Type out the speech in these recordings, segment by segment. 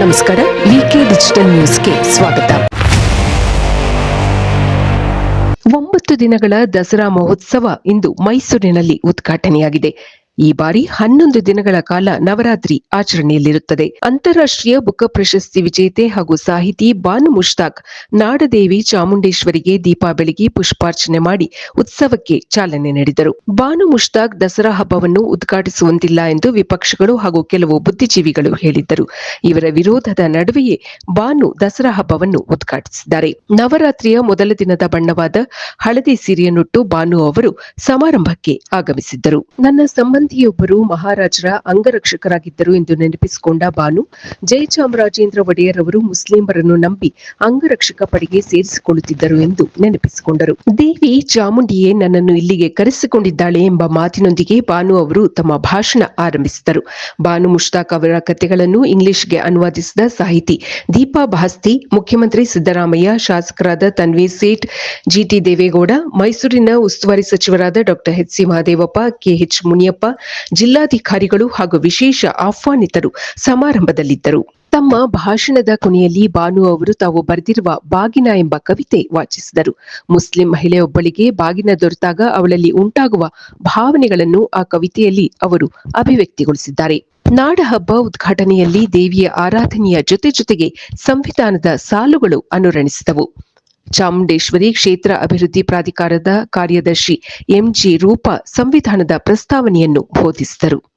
ನಮಸ್ಕಾರ ವಿಕೆ ಡಿಜಿಟಲ್ ನ್ಯೂಸ್ಗೆ ಸ್ವಾಗತ. ಒಂಬತ್ತು ದಿನಗಳ ದಸರಾ ಮಹೋತ್ಸವ ಇಂದು ಮೈಸೂರಿನಲ್ಲಿ ಉದ್ಘಾಟನೆಯಾಗಿದೆ. ಈ ಬಾರಿ ಹನ್ನೊಂದು ದಿನಗಳ ಕಾಲ ನವರಾತ್ರಿ ಆಚರಣೆಯಲ್ಲಿರುತ್ತದೆ. ಅಂತಾರಾಷ್ಟ್ರೀಯ ಬುಕ್ಕ ಪ್ರಶಸ್ತಿ ವಿಜೇತೆ ಹಾಗೂ ಸಾಹಿತಿ ಬಾನು ಮುಷ್ತಾಕ್ ನಾಡದೇವಿ ಚಾಮುಂಡೇಶ್ವರಿಗೆ ದೀಪ ಬೆಳಗಿ ಪುಷ್ಪಾರ್ಚನೆ ಮಾಡಿ ಉತ್ಸವಕ್ಕೆ ಚಾಲನೆ ನೀಡಿದರು. ಬಾನು ಮುಷ್ತಾಕ್ ದಸರಾ ಹಬ್ಬವನ್ನು ಉದ್ಘಾಟಿಸುವಂತಿಲ್ಲ ಎಂದು ವಿಪಕ್ಷಗಳು ಹಾಗೂ ಕೆಲವು ಬುದ್ಧಿಜೀವಿಗಳು ಹೇಳಿದ್ದರು. ಇವರ ವಿರೋಧದ ನಡುವೆಯೇ ಬಾನು ದಸರಾ ಹಬ್ಬವನ್ನು ಉದ್ಘಾಟಿಸಿದ್ದಾರೆ. ನವರಾತ್ರಿಯ ಮೊದಲ ದಿನದ ಬಣ್ಣವಾದ ಹಳದಿ ಸೀರೆಯನ್ನುಟ್ಟು ಬಾನು ಅವರು ಸಮಾರಂಭಕ್ಕೆ ಆಗಮಿಸಿದ್ದರು. ನನ್ನ ಸಂಬಂಧಿಯೊಬ್ಬರು ಮಹಾರಾಜರ ಅಂಗರಕ್ಷಕರಾಗಿದ್ದರು ಎಂದು ನೆನಪಿಸಿಕೊಂಡ ಬಾನು ಜಯಚಾಮರಾಜೇಂದ್ರ ಒಡೆಯರ್ ಅವರು ಮುಸ್ಲಿಮರನ್ನು ನಂಬಿ ಅಂಗರಕ್ಷಕ ಪಡೆಗೆ ಸೇರಿಸಿಕೊಳ್ಳುತ್ತಿದ್ದರು ಎಂದು ನೆನಪಿಸಿಕೊಂಡರು. ದೇವಿ ಚಾಮುಂಡಿಯೇ ನನ್ನನ್ನು ಇಲ್ಲಿಗೆ ಕರೆಸಿಕೊಂಡಿದ್ದಾಳೆ ಎಂಬ ಮಾತಿನೊಂದಿಗೆ ಬಾನು ಅವರು ತಮ್ಮ ಭಾಷಣ ಆರಂಭಿಸಿದರು. ಬಾನು ಮುಷ್ತಾಕ್ ಅವರ ಕಥೆಗಳನ್ನು ಇಂಗ್ಲಿಷ್ಗೆ ಅನುವಾದಿಸಿದ ಸಾಹಿತಿ ದೀಪಾ ಭಾಸ್ತಿ, ಮುಖ್ಯಮಂತ್ರಿ ಸಿದ್ದರಾಮಯ್ಯ, ಶಾಸಕರಾದ ತನ್ವೀರ್ ಸೇಠ್ ಜಿಟಿ ದೇವೇಗೌಡ, ಮೈಸೂರಿನ ಉಸ್ತುವಾರಿ ಸಚಿವರಾದ doctor H C Mahadevappa K H Muniyappa ಜಿಲ್ಲಾಧಿಕಾರಿಗಳು ಹಾಗೂ ವಿಶೇಷ ಆಹ್ವಾನಿತರು ಸಮಾರಂಭದಲ್ಲಿದ್ದರು. ತಮ್ಮ ಭಾಷಣದ ಕೊನೆಯಲ್ಲಿ ಬಾನು ಅವರು ತಾವು ಬರೆದಿರುವ ಬಾಗಿನ ಎಂಬ ಕವಿತೆ ವಾಚಿಸಿದರು. ಮುಸ್ಲಿಂ ಮಹಿಳೆಯೊಬ್ಬಳಿಗೆ ಬಾಗಿನ ದೊರೆತಾಗ ಅವಳಲ್ಲಿ ಉಂಟಾಗುವ ಭಾವನೆಗಳನ್ನು ಆ ಕವಿತೆಯಲ್ಲಿ ಅವರು ಅಭಿವ್ಯಕ್ತಿಗೊಳಿಸಿದ್ದಾರೆ. ನಾಡಹಬ್ಬ ಉದ್ಘಾಟನೆಯಲ್ಲಿ ದೇವಿಯ ಆರಾಧನೆಯ ಜೊತೆ ಜೊತೆಗೆ ಸಂವಿಧಾನದ ಸಾಲುಗಳು ಅನುರಣಿಸಿದವು. ಚಾಮುಂಡೇಶ್ವರಿ ಕ್ಷೇತ್ರ ಅಭಿವೃದ್ಧಿ ಪ್ರಾಧಿಕಾರದ ಕಾರ್ಯದರ್ಶಿ ಎಂಜಿ ರೂಪ ಸಂವಿಧಾನದ ಪ್ರಸ್ತಾವನೆಯನ್ನು ಬೋಧಿಸಿದರು.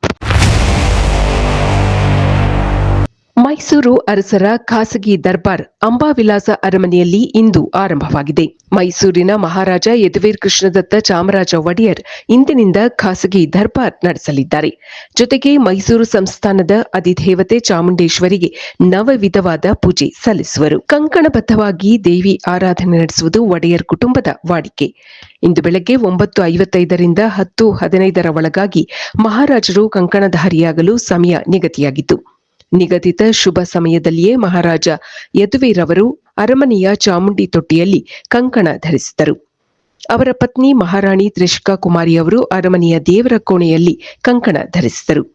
ಮೈಸೂರು ಅರಸರ ಖಾಸಗಿ ದರ್ಬಾರ್ ಅಂಬಾವಿಲಾಸ ಅರಮನೆಯಲ್ಲಿ ಇಂದು ಆರಂಭವಾಗಿದೆ. ಮೈಸೂರಿನ ಮಹಾರಾಜ ಯದುವೀರ್ ಕೃಷ್ಣದತ್ತ ಚಾಮರಾಜ ಒಡೆಯರ್ ಇಂದಿನಿಂದ ಖಾಸಗಿ ದರ್ಬಾರ್ ನಡೆಸಲಿದ್ದಾರೆ. ಜೊತೆಗೆ ಮೈಸೂರು ಸಂಸ್ಥಾನದ ಅಧಿದೇವತೆ ಚಾಮುಂಡೇಶ್ವರಿಗೆ ನವವಿಧವಾದ ಪೂಜೆ ಸಲ್ಲಿಸುವರು. ಕಂಕಣಬದ್ಧವಾಗಿ ದೇವಿ ಆರಾಧನೆ ನಡೆಸುವುದು ಒಡೆಯರ್ ಕುಟುಂಬದ ವಾಡಿಕೆ. ಇಂದು ಬೆಳಗ್ಗೆ ಒಂಬತ್ತು ಐವತ್ತೈದರಿಂದ ಹತ್ತು ಹದಿನೈದರ ಒಳಗಾಗಿ ಮಹಾರಾಜರು ಕಂಕಣಧಾರಿಯಾಗಲು ಸಮಯ ನಿಗದಿಯಾಗಿತ್ತು. ನಿಗದಿತ ಶುಭ ಸಮಯದಲ್ಲಿಯೇ ಮಹಾರಾಜ ಯದುವೀರವರು ಅರಮನೆಯ ಚಾಮುಂಡಿ ತೊಟ್ಟಿಯಲ್ಲಿ ಕಂಕಣ ಧರಿಸಿದರು. ಅವರ ಪತ್ನಿ ಮಹಾರಾಣಿ ತ್ರಿಷಿಕಾ ಕುಮಾರಿ ಅವರು ಅರಮನೆಯ ದೇವರ ಕೋಣೆಯಲ್ಲಿ ಕಂಕಣ ಧರಿಸಿದರು.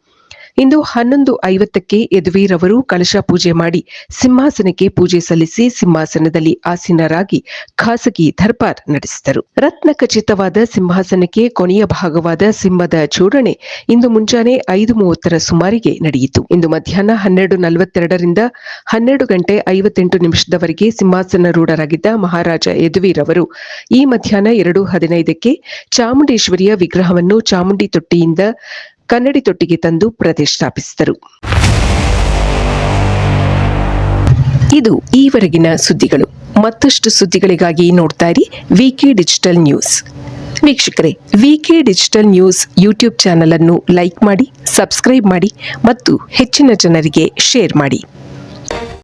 ಇಂದು ಹನ್ನೊಂದು ಐವತ್ತಕ್ಕೆ ಯದುವೀರವರು ಕಲಶ ಪೂಜೆ ಮಾಡಿ ಸಿಂಹಾಸನಕ್ಕೆ ಪೂಜೆ ಸಲ್ಲಿಸಿ ಸಿಂಹಾಸನದಲ್ಲಿ ಆಸೀನರಾಗಿ ಖಾಸಗಿ ದರ್ಬಾರ್ ನಡೆಸಿದರು. ರತ್ನ ಖಚಿತವಾದ ಸಿಂಹಾಸನಕ್ಕೆ ಕೊನೆಯ ಭಾಗವಾದ ಸಿಂಹದ ಜೋಡಣೆ ಇಂದು ಮುಂಜಾನೆ ಐದು ಮೂವತ್ತರ ಸುಮಾರಿಗೆ ನಡೆಯಿತು. ಇಂದು ಮಧ್ಯಾಹ್ನ ಹನ್ನೆರಡು ನಲವತ್ತೆರಡರಿಂದ ಹನ್ನೆರಡು ಗಂಟೆ ಐವತ್ತೆಂಟು ನಿಮಿಷದವರೆಗೆ ಸಿಂಹಾಸನರೂಢರಾಗಿದ್ದ ಮಹಾರಾಜ ಯದುವೀರವರು ಈ ಮಧ್ಯಾಹ್ನ ಎರಡು ಹದಿನೈದಕ್ಕೆ ಚಾಮುಂಡೇಶ್ವರಿಯ ವಿಗ್ರಹವನ್ನು ಚಾಮುಂಡಿ ತೊಟ್ಟಿಯಿಂದ ಕನ್ನಡಿ ತೊಟ್ಟಿಗೆ ತಂದು ಪ್ರತಿಷ್ಠಾಪಿಸಿದರು ಇದು ಈವರೆಗಿನ ಸುದ್ದಿಗಳು. ಮತ್ತಷ್ಟು ಸುದ್ದಿಗಳಿಗಾಗಿ ನೋಡ್ತಾ ಇರಿ ವಿಕೆ ಡಿಜಿಟಲ್ ನ್ಯೂಸ್ ವೀಕ್ಷಕರೇ VK digital news YouTube channel ಅನ್ನು ಲೈಕ್ ಮಾಡಿ ಸಬ್ಸ್ಕ್ರೈಬ್ ಮಾಡಿ ಮತ್ತು ಹೆಚ್ಚಿನ ಜನರಿಗೆ ಶೇರ್ ಮಾಡಿ.